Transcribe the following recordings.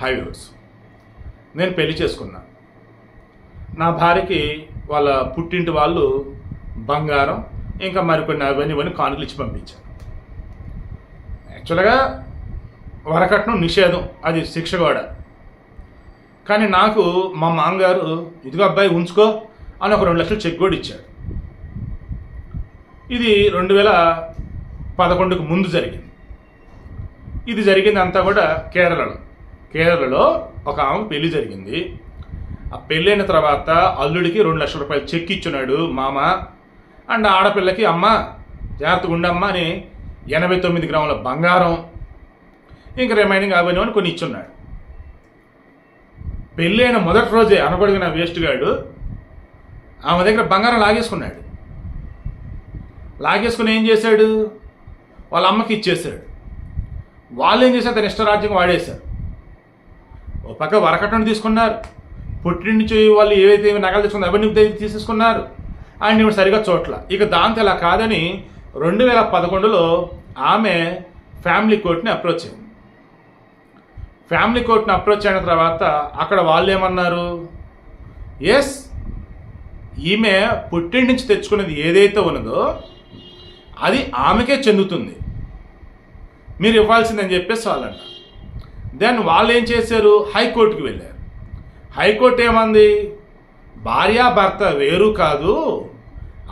Highways నేను పెళ్ళి చేసుకున్నా. నా భార్యకి వాళ్ళ పుట్టింటి వాళ్ళు బంగారం ఇంకా మరికొన్ని అవన్నీ ఇవన్నీ కానుకలు ఇచ్చి పంపించారు. యాక్చువల్గా వరకట్నం నిషేధం అది శిక్ష కూడా. కానీ నాకు మా మామగారు ఇదిగో అబ్బాయి ఉంచుకో అని ఒక రెండు లక్షలు చెక్ కూడా ఇచ్చాడు. ఇది రెండు వేల పదకొండుకు ముందు జరిగింది. ఇది జరిగింది అంతా కూడా కేరళలో. కేరళలో ఒక ఆమె పెళ్ళి జరిగింది. ఆ పెళ్ళైన తర్వాత అల్లుడికి రెండు లక్షల రూపాయలు చెక్ ఇచ్చున్నాడు మామ. అండ్ ఆడపిల్లకి అమ్మ జాగ్రత్తగా ఉండమ్మా అని ఎనభై తొమ్మిది గ్రాముల బంగారం ఇంకా రిమైనింగ్ అవన్నీ అని కొన్ని ఇచ్చున్నాడు. పెళ్ళైన మొదటి రోజే అనగొడిగిన వేస్ట్ గాడు ఆమె దగ్గర బంగారం లాగేసుకున్నాడు. లాగేసుకుని ఏం చేశాడు? వాళ్ళ అమ్మకి ఇచ్చేసాడు వాళ్ళు ఏం చేశారు? తన ఇష్టరాజ్యం వాడేశారు. ఓ పక్క వరకట్నం తీసుకున్నారు. పుట్టిన నుంచి వాళ్ళు ఏవైతే నగలు తీసుకున్నారు అవన్నీ తీసేసుకున్నారు. ఆయన ఇవి సరిగా చోట్ల ఇక దాంతో ఇలా కాదని రెండు వేల పదకొండులో ఆమె ఫ్యామిలీ కోర్ట్ని అప్రోచ్ అయింది. ఫ్యామిలీ కోర్ట్ని అప్రోచ్ అయిన తర్వాత అక్కడ వాళ్ళు ఏమన్నారు? ఎస్ ఈమె పుట్టింటి నుంచి తెచ్చుకున్నది ఏదైతే ఉన్నదో అది ఆమెకే చెందుతుంది. మీరు ఇవ్వాల్సిందని చెప్పేసి వాళ్ళంట. దెన్ వాళ్ళు ఏం చేశారు? హైకోర్టుకి వెళ్ళారు. హైకోర్టు ఏమంది? భార్యాభర్త వేరు కాదు.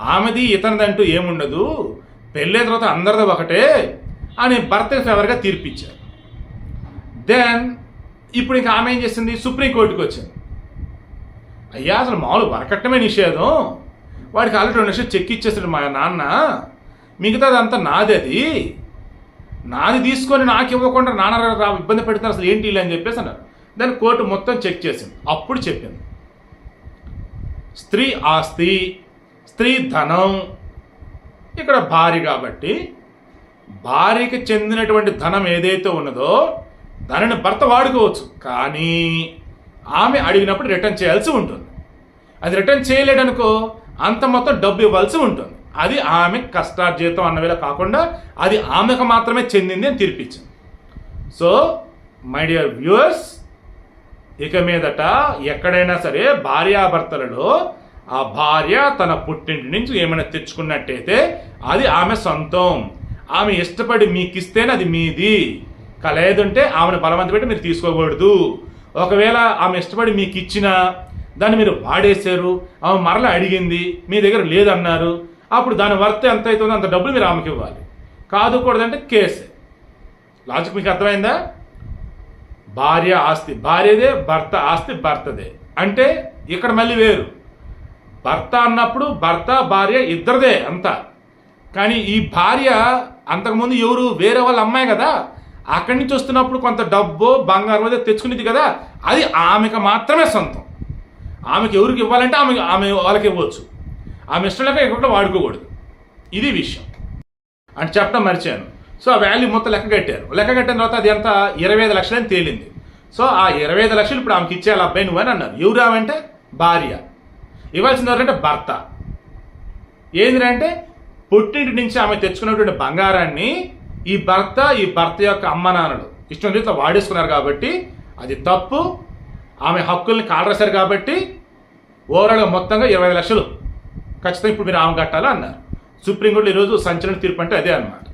ఆమెది ఇతనిదంటూ ఏముండదు. పెళ్ళైన తర్వాత అందరిది ఒకటే అని భర్త ఫేవర్గా తీర్పిచ్చారు. దెన్ ఇప్పుడు ఇంకా ఆమె ఏం చేసింది? సుప్రీంకోర్టుకి వచ్చింది. అయ్యా అసలు మామూలు వరకట్టమే నిషేధం. వాడికి ఆల్రెడీ రెండు లక్షలు చెక్ ఇచ్చేసాడు మా నాన్న. మిగతాదంతా నాది అది నాది తీసుకొని నాకు ఇవ్వకుండా నాన్న ఇబ్బంది పెడుతున్నారు అసలు ఏంటి ఇలా అని చెప్పేసి అన్నారు. దాన్ని కోర్టు మొత్తం చెక్ చేసింది. అప్పుడు చెప్పింది. స్త్రీ ఆస్తి స్త్రీ ధనం ఇక్కడ భార్య కాబట్టి భార్యకి చెందినటువంటి ధనం ఏదైతే ఉన్నదో దానిని భర్త వాడుకోవచ్చు. కానీ ఆమె అడిగినప్పుడు రిటర్న్ చేయాల్సి ఉంటుంది. అది రిటర్న్ చేయలేడనుకో అంత మొత్తం డబ్బు ఇవ్వాల్సి ఉంటుంది. అది ఆమె కష్టార్జితం అన్నవేళ కాకుండా అది ఆమెకు మాత్రమే చెందింది అని తీర్పిచ్చింది. సో మై డియర్ వ్యూవర్స్ ఇక మీదట ఎక్కడైనా సరే భార్యాభర్తలలో ఆ భార్య తన పుట్టింటి నుంచి ఏమైనా తెచ్చుకున్నట్టయితే అది ఆమె సొంతం. ఆమె ఇష్టపడి మీకు ఇస్తేనే అది మీది. కలేదంటే ఆమెను బలవంత పెట్టి మీరు తీసుకోకూడదు. ఒకవేళ ఆమె ఇష్టపడి మీకు ఇచ్చినా దాన్ని మీరు వాడేశారు ఆమె మరలా అడిగింది మీ దగ్గర లేదన్నారు అప్పుడు దాని వర్త్ ఎంత అవుతుందో అంత డబ్బులు మీరు ఆమెకి ఇవ్వాలి. కాదు కూడదంటే కేసే. లాజిక్ మీకు అర్థమైందా? భార్య ఆస్తి. భార్యదే భర్త ఆస్తి భర్తదే. అంటే ఇక్కడ మళ్ళీ వేరు. భర్త అన్నప్పుడు భర్త భార్య ఇద్దరిదే అంతా. కానీ ఈ భార్య అంతకుముందు ఎవరు? వేరే వాళ్ళ అమ్మాయి కదా. అక్కడి నుంచి వస్తున్నప్పుడు కొంత డబ్బు బంగారం అదే తెచ్చుకునేది కదా. అది ఆమెకు మాత్రమే సొంతం. ఆమెకి ఎవరికి ఇవ్వాలంటే ఆమె ఆమె వాళ్ళకి ఇవ్వచ్చు. ఆ ఇష్టం లేక ఎక్కడ వాడుకోకూడదు. ఇది విషయం. అని చెప్పడం మర్చాను. సో ఆ వాల్యూ మొత్తం లెక్క కట్టారు. లెక్క కట్టిన తర్వాత అది ఎంత? ఇరవై ఐదు లక్షలు అని తేలింది. సో ఆ ఇరవై ఐదు లక్షలు ఇప్పుడు ఆమెకి ఇచ్చేయాలి అబ్బాయి నువ్వు అని అన్నారు. ఎవరు ఆమె అంటే? భార్య. ఇవ్వాల్సింది ఎవరంటే? భర్త. ఏంటంటే పుట్టింటి నుంచి ఆమె తెచ్చుకున్నటువంటి బంగారాన్ని ఈ భర్త ఈ భర్త యొక్క అమ్మ నాన్నలు ఇష్టం చేత వాడేసుకున్నారు కాబట్టి అది తప్పు. ఆమె హక్కుల్ని కాడరేశారు కాబట్టి ఓవరాల్గా మొత్తంగా ఇరవై ఐదు లక్షలు. ఖచ్చితంగా ఇప్పుడు మీరు ఆమె కట్టాలి అన్నారు. సుప్రీంకోర్టులో ఈరోజు సంచలన తీర్పు అంటే అదే అన్నమాట.